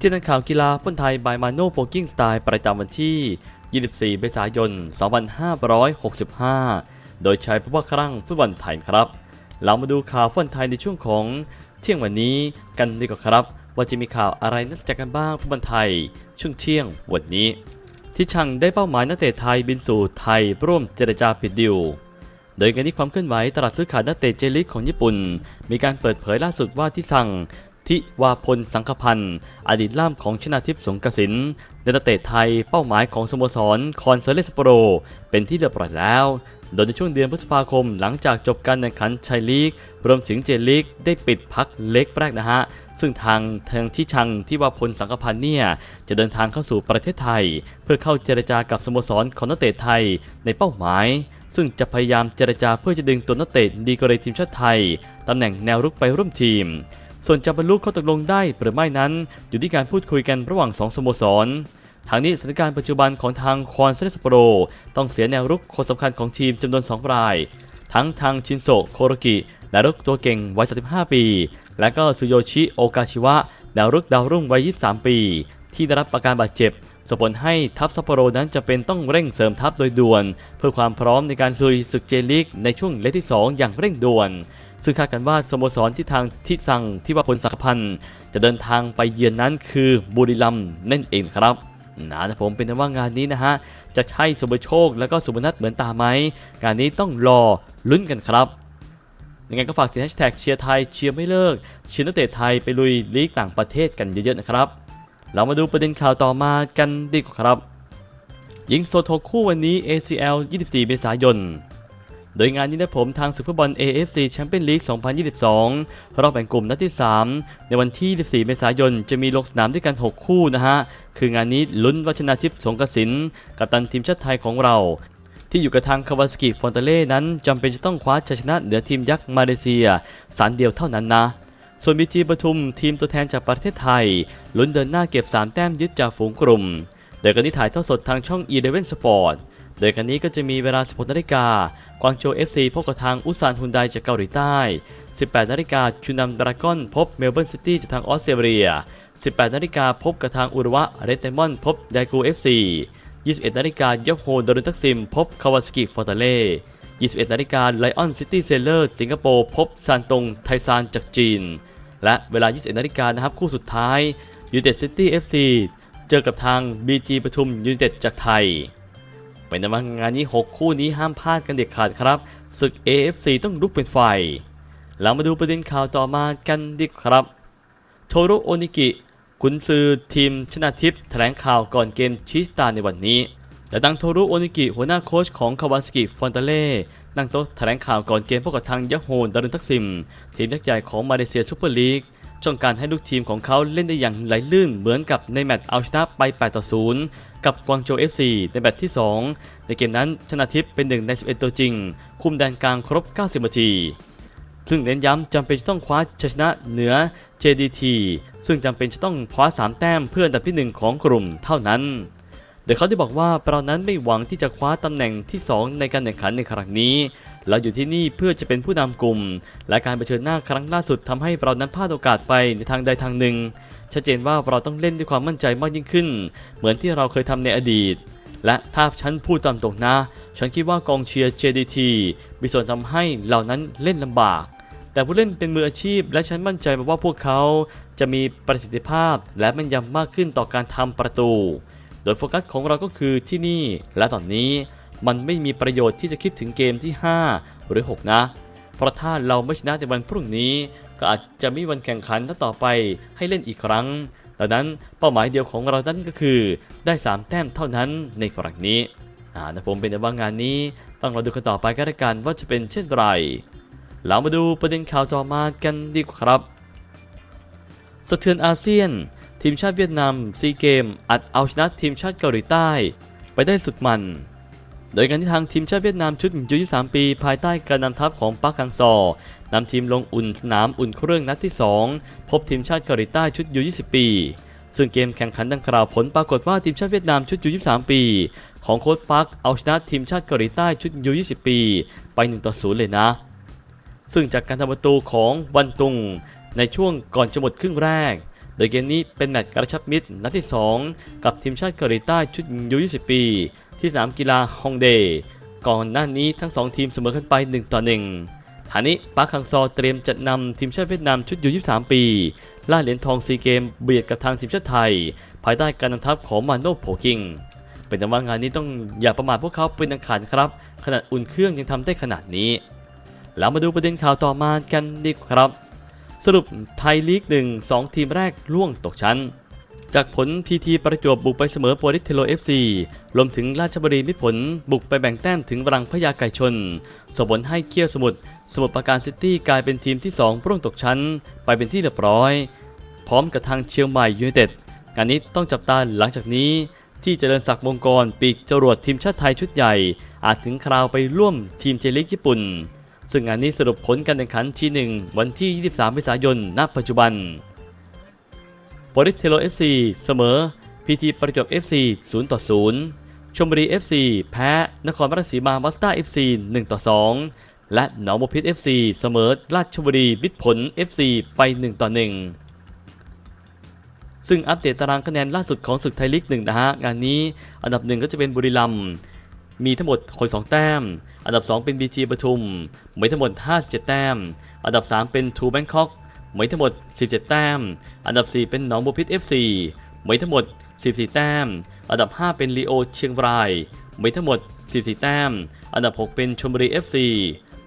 ที่นันข่าวกีฬาฟุตบอลไทยบายมาโนโปกิ้งสไตล์ประจำวันที่ 24 เมษายน 2565 โดยใช้ผู้ว่าครั่งฟุตบอลไทยครับ เรามาดูข่าวฟุตบอลไทยในช่วงของเที่ยงวันนี้กันดีกว่าครับ ว่าจะมีข่าวอะไรน่าสนใจกันบ้างฟุตบอลไทย ช่วงเที่ยงวันนี้ ที่ชังได้เป้าหมายนักเตะไทยบินสู่ไทยร่วมเจรจาปิดดิวโดยการนี้ความเคลื่อนไหวตลาดซื้อขายนักเตะเจลิกของญี่ปุ่น มีการเปิดเผยล่าสุดว่าที่สั่ง ทิวาพลสังคพันธ์อดีตล่ามของชนาทิพย์สงกสินในนักเตะไทยเป้าหมายของสโมสรคอนเซเลสโปร เป็นที่เรียบร้อยแล้ว โดยในช่วงเดือนพฤษภาคมหลังจากจบการแข่งขันชัยลีก รวมถึงเจลีกได้ปิดพักเล็กแรกนะฮะ ซึ่งทางทางที่ชังที่ว่าพลสังกพันธ์เนี่ย จะเดินทางเข้าสู่ประเทศไทย เพื่อเข้าเจรจากับสโมสรของนักเตะไทยในเป้าหมายซึ่งจะพยายามเจรจาเพื่อจะดึงตัวนักเตะดีกรีทีมชาติไทย ตำแหน่งแนวรุกไปร่วมทีม ส่วนจะบรรลุข้อตกลงได้หรือไม่นั้น อยู่ที่การพูดคุยกันระหว่าง 2สโมสรทางนี้สถานการณ์ปัจจุบันของทางควอนเซสโปร ต้องเสียแนวรุกคนสำคัญของทีมจำนวน 2 ราย ทั้งทางชินโซโคโรกิแนวรุกตัวเก่งวัย 35 ปี และก็ซูโยชิโอกาชิวะแนวรุกดาวรุ่งวัย 23 ปี ที่ได้รับอาการบาดเจ็บส่งผลให้ทัพซัปโปโรนั้นจะเป็นต้องเร่งเสริมทัพโดยด่วน เพื่อความพร้อมในการลุยศึกเจลีกในช่วงเลกที่ 2 อย่างเร่งด่วน ซึ่งคาดกันว่าสโมสรที่ทางทิซังที่ว่าพลสักพันธ์จะเดินทางไปเยือนนั้นคือบุรีรัมย์นั่นเองครับนะผมเป็นว่างานนี้นะฮะ จะใช่สุบโชคแล้วก็สุบนัทเหมือนตาไหมงานนี้ต้องรอลุ้นกันครับยังไงก็ฝากติดแฮชแท็กเชียร์ไทยเชียร์ไม่เลิกเชียร์นักเตะไทยไปลุยลีกต่างประเทศกันเยอะๆนะครับ เรามาดูประเด็นข่าวต่อมากันดีกว่าครับยิงโซโทคู่วันนี้ ACL 24 เมษายน โดยงานนี้นะผมทางศึกฟุตบอล AFC แชมเปี้ยนลีก2022 รอบแบ่งกลุ่มนัดที่ 3 ในวันที่24เมษายน จะมีลงสนามด้วยกัน 6 คู่นะฮะ คืองานนี้ลุ้นวัชนาทิพย์สงกสินกัปตันทีมชาติไทยของเรา ที่อยู่กับทางคาวาสกิฟอนเตเล่นั้นจำเป็นจะต้องคว้าชัยชนะเหนือทีมยักษ์มาเลเซีย สารเดียวเท่านั้นนะส่วนบีจีปทุมทีมตัวแทนจากประเทศไทย ลุ้นเดินหน้าเก็บ 3 แต้มยึดจากฝูงกลุ่มโดยกันนี้ถ่ายทอดสดทางช่อง E11 Sport โดยกันนี้ก็จะมีเวลา 16นาฬิกากวางโจว FC พบกับทางอุซานฮุนไดจากเกาหลีใต้ 18นาฬิกาชูนัมดราก้อนพบเมลเบิร์นซิตี้จากทางออสเตรเลีย 18นาฬิกาพบกับทางอุรุวะเรดเดมอนพบไดกู FC 21นาฬิกายกโฮดรุนทักซิม พบคาวาสกิฟอร์ตาเล่21นาฬิกาไลออนซิตี้เซเลอร์สิงคโปร์พบซานตงไทซานจากจีน และเวลา 21นาฬิกานะครับคู่สุดท้ายยูเต็ดซิตี้เอฟซีเจอกับทาง BG ปทุมยูเต็ดจากไทย เป็นว่างานนี้ 6 คู่นี้ห้ามพลาดกันเด็ดขาดครับศึก AFC ต้องลุกเป็นไฟ เรามาดูประเด็นข่าวต่อมากันดีครับ โทโรโอนิกิกุนซือทีมชนะทิพย์แถลงข่าวก่อนเกมชิสตาในวันนี้แต่ดังโทโรโอนิกิหัวหน้าโค้ชของคาวาสกิฟอนเตเล่นั่งโต๊ะแถลงข่าวก่อนเกมพบกับทางยะโฮนดารุนทักซิม ทีมยักษ์ใหญ่ของมาเลเซียซูเปอร์ลีก ต้องการให้ลูกทีมของเขาเล่นได้อย่างไหลลื่นเหมือนกับในแมตช์เอาชนะไป 8 ต่อ 0 กับกวางโจว FC ในแมตช์ที่ 2 ในเกมนั้นชนะทิพย์เป็นหนึ่งใน 11 ตัวจริง คุมแดนกลางครบ 90 นาที ซึ่งเน้นย้ำจำเป็นจะต้องคว้าชัยชนะเหนือ JDT ซึ่งจำเป็นจะต้องคว้า 3 แต้มเพื่ออันดับที่ 1 ของกลุ่มเท่านั้นโดยเขาได้บอกว่าเรานั้นไม่หวังที่จะคว้าตำแหน่งที่ 2 ในการแข่งขันในครั้งนี้ เราอยู่ที่นี่เพื่อจะเป็นผู้นำกลุ่ม และการเผชิญหน้าครั้งล่าสุดทำให้เรานั้นพลาดโอกาสไปในทางใดทางหนึ่ง ชัดเจนว่าเราต้องเล่นด้วยความมั่นใจมากยิ่งขึ้น เหมือนที่เราเคยทำในอดีต และถ้าฉันพูดตามตรงนะ ฉันคิดว่ากองเชียร์ JDT มีส่วนทำให้เหล่านั้นเล่นลำบาก แต่ผู้เล่นเป็นมืออาชีพ และฉันมั่นใจว่าพวกเขาจะมีประสิทธิภาพและแม่นยำมากขึ้นต่อการทำประตู โดยโฟกัสของเราก็คือที่นี่ และตอนนี้ มันไม่มีประโยชน์ที่จะคิดถึงเกมที่ 5 หรือ 6 นะ เพราะถ้าเราไม่ชนะในวันพรุ่งนี้ ก็อาจจะไม่มีวันแข่งขันต่อไปให้เล่นอีกครั้ง ดังนั้นเป้าหมายเดียวของเรานั้นก็คือ ได้ 3 แต้มเท่านั้นในครั้งนี้อ่านะผมเป็นแต่ว่างานนี้ต้องรอดูกันต่อไปกันละกันว่าจะเป็นเช่นไรเรามาดูประเด็นข่าวต่อมากันดีกว่าครับ สะเทือนอาเซียน ทีมชาติเวียดนามซีเกม อัดเอาชนะทีมชาติเกาหลีใต้ ไปได้สุดมัน โดยการที่ทางทีมชาติเวียดนามชุดอายุ23ปี ภายใต้การนำทัพของปักฮังซอนำทีมลงอุ่นสนามอุ่นเครื่องนัดที่ 2 พบทีมชาติเกาหลีใต้ชุดอายุ20 ปี ซึ่งเกมแข่งขันดังกล่าวผลปรากฏว่าทีมชาติเวียดนามชุดอายุ23 ปี ของโค้ชปักเอาชนะทีมชาติเกาหลีใต้ชุดอายุ20 ปี ไป1ต่อ0เลยนะ ซึ่งจากการทำประตูของวันตุงในช่วงก่อนจะหมดครึ่งแรก โดยเกมนี้เป็นแมตช์กระชับมิตรนัดที่ 2 กับทีมชาติเกาหลีใต้ชุดยู20 ปี ที่สนามกีฬาฮองเดก่อนหน้านี้ทั้ง 2 ทีมเสมอกันไป 1 ต่อ 1ฐานี้ปาร์คังซอเตรียมจัดนำทีมชาติเวียดนามชุดยู23 ปี ล่าเหรียญทองซีเกมเบียดกับทางทีมชาติไทย ภายใต้การนำทัพของมาโนโพคิงเป็นแต่ว่างานนี้ต้องอย่าประมาทพวกเขาเป็นอันขาดครับ ขนาดอุ่นเครื่องยังทำได้ขนาดนี้แล้วมาดูประเด็นข่าวต่อมากันดีกว่าครับ สรุปไทยลีกหนึ่งสองทีมแรกล่วงตกชั้น จากผลพีทีประจวบบุกไปเสมอโปรลิสเทโลเอฟซีรวมถึงราชบุรีมิผลบุกไปแบ่งแต้มถึงรังพญาไก่ชนส่งผลให้เคียวสมุทรสมุทรปราการซิตี้กลายเป็นทีมที่2ร่วงตกชั้น ไปเป็นที่เรียบร้อย พร้อมกับทางเชียงใหม่ยูไนเต็ดงานนี้ต้องจับตาหลังจากนี้ที่เจริญศักดิ์วงกรปีกจรวดทีมชาติไทยชุดใหญ่ อาจถึงคราวไปร่วมทีมเจลิกญี่ปุ่น ซึ่งงานนี้สรุปผลการแข่งขันทีหนึ่งวันที่ 23เมษายน ณ ปัจจุบันโปริสเทโล FC เสมอ พีทีประจวบ FC 0ต่อ0ชมบุรี FC แพ้ นครราชสีมามัสด้า FC 1ต่อ2และหนองบัวพิษ FC เสมอ ราชบุรีมิตรผล FC ไป 1 ต่อ 1ซึ่งอัปเดตตารางคะแนนล่าสุดของศึกไทยลีกหนึ่งนะฮะ งานนี้อันดับหนึ่งก็จะเป็นบุรีรัมย์มีทั้งหมด62แต้ม อันดับ 2 เป็น BG ปทุมมีทั้งหมด 57 แต้ม อันดับ 3 เป็นทูแบงคอกมีทั้งหมด 17 แต้ม อันดับ 4 เป็นหนองบัวพิษ FC มีทั้งหมด 14 แต้ม อันดับ 5 เป็นลีโอเชียงรายมีทั้งหมด 14 แต้ม อันดับ 6 เป็นชลบุรี FC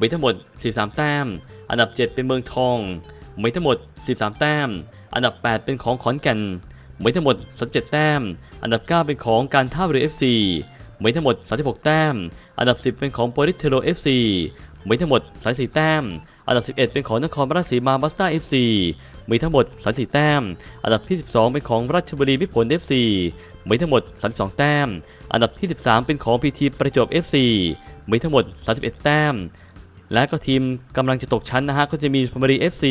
มีทั้งหมด 13 แต้ม อันดับ 7 เป็นเมืองทองมีทั้งหมด 13 แต้ม อันดับ 8 เป็นของขอนแก่นมีทั้งหมด37แต้ม อันดับ 9 เป็นของการท่าเรือ FC มีทั้งหมด 36 แต้ม อันดับ 10 เป็นของโปริเทโร FC มีทั้งหมด 34 แต้ม อันดับ 11 เป็นของนครราชสีมาบัสต้า FC มีทั้งหมด 34 แต้ม อันดับที่ 12 เป็นของราชบุรีมิตรผล FC มีทั้งหมด 32 แต้ม อันดับที่ 13 เป็นของพีทีประจวบ FC มีทั้งหมด 31 แต้ม และก็ทีมกำลังจะตกชั้นนะฮะ ก็จะมีชลบุรี FC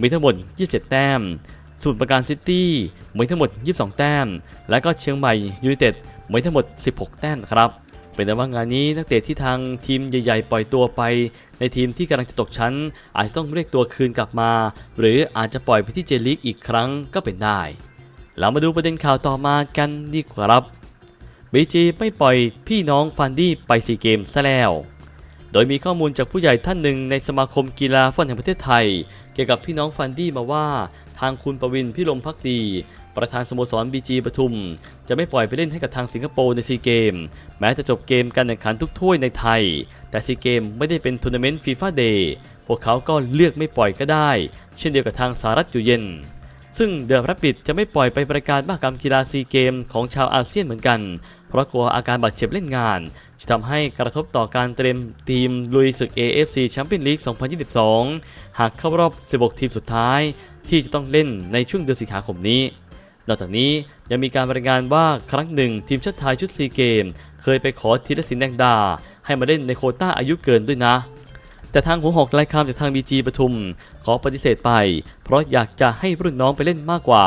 มีทั้งหมด 27 แต้มสมุทรปราการซิตี้มีทั้งหมด 22 แต้ม และก็เชียงใหม่ยูไนเต็ด มีทั้งหมด 16 แต้มนครับ เป็นแต่ว่างานนี้นักเตะที่ทางทีมใหญ่ๆ ปล่อยตัวไป ในทีมที่กำลังจะตกชั้น อาจจะต้องเรียกตัวคืนกลับมา หรืออาจจะปล่อยไปที่เจลีกอีกครั้งก็เป็นได้ เรามาดูประเด็นข่าวต่อมากันดีกว่าครับบีจีไม่ปล่อยพี่น้องฟันดี้ไปซีเกมซะแล้ว โดยมีข้อมูลจากผู้ใหญ่ท่านหนึ่งในสมาคมกีฬาฟุตบอลแห่งประเทศไทย เกี่ยวกับพี่น้องฟันดี้มาว่า ทางคุณประวินพิรมพักดี ประธานสโมสรบีจีปทุม จะไม่ปล่อยไปเล่นให้กับทางสิงคโปร์ในซีเกม แม้จะจบเกมการแข่งขันทุกถ้วยในไทย แต่ซีเกมไม่ได้เป็นทัวร์นาเมนต์ฟีฟ่าเดย์พวกเขาก็เลือกไม่ปล่อยก็ได้ เช่นเดียวกับทางสหรัฐอยู่เย็น ซึ่งเดอะรับบิดจะไม่ปล่อยไปประการมหกรรมกีฬาซีเกมของชาวอาเซียนเหมือนกัน เพราะกลัวอาการบาดเจ็บเล่นงาน จะทำให้กระทบต่อการเตรียมทีมลุยศึก AFC แชมเปี้ยนลีก 2022 หากเข้ารอบ 16 ทีมสุดท้ายที่จะต้องเล่นในช่วงเดือนสิงหาคมนี้ นอกจากนี้ยังมีการรายงานว่าครั้งหนึ่งทีมชาติไทยชุดซีเกม เคยไปขอธีรศิลป์แดงดา ให้มาเล่นในโคต้าอายุเกินด้วยนะ แต่ทางหัวหอกไล่ข้ามจากทางบีจีปทุม ขอปฏิเสธไป เพราะอยากจะให้รุ่นน้องไปเล่นมากกว่า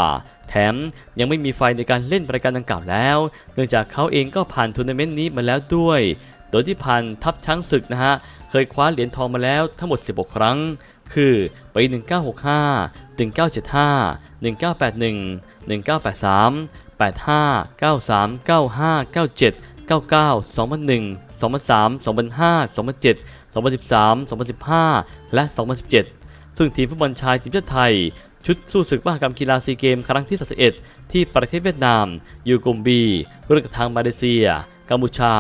แถมยังไม่มีไฟในการเล่นรายการดังกล่าวแล้ว เนื่องจากเขาเองก็ผ่านทัวร์นาเมนต์นี้มาแล้วด้วย โดยที่ผ่านทัพช้างศึกนะฮะเคยคว้าเหรียญทองมาแล้วทั้งหมด 16 ครั้ง คือปี1965 1975 1981 1983 85 93 95 97 99 2001 2003 2005 2007 2013 2015 และ 2017 ซึ่งทีมฟุตบอลชายทีมชาติไทย ชุดสู้ศึกมหกรรมกีฬาซีเกมครั้งที่ 31 ที่ประเทศเวียดนาม อยู่กลุ่มบีร่วมกับทางมาเลเซีย กัมพูชา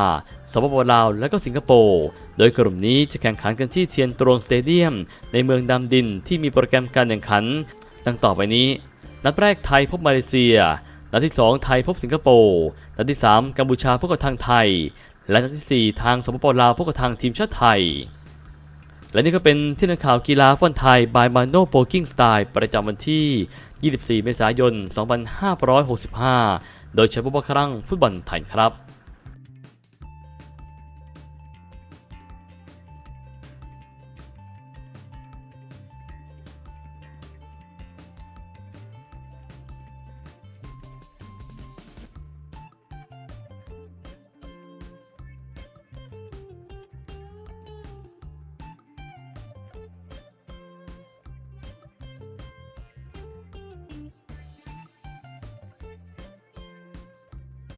สปปลาว และก็สิงคโปร์ โดยกลุ่มนี้จะแข่งขันกันที่เทียนตรงสเตเดียม ในเมืองดำดินที่มีโปรแกรมการแข่งขัน ดังต่อไปนี้ นัดแรกไทยพบมาเลเซีย นัดที่ 2 ไทยพบสิงคโปร์ นัดที่ 3 กัมพูชาพบกับทางไทย และนัดที่ 4 ทางสปปลาวพบกับทางทีมชาติไทย และนี่ก็เป็นที่นักข่าวกีฬาฟุตบอลไทย by Mano Poking Style ประจำวันที่ 24 เมษายน 2565 โดยใช้ผู้บังคับฟุตบอลไทยครับ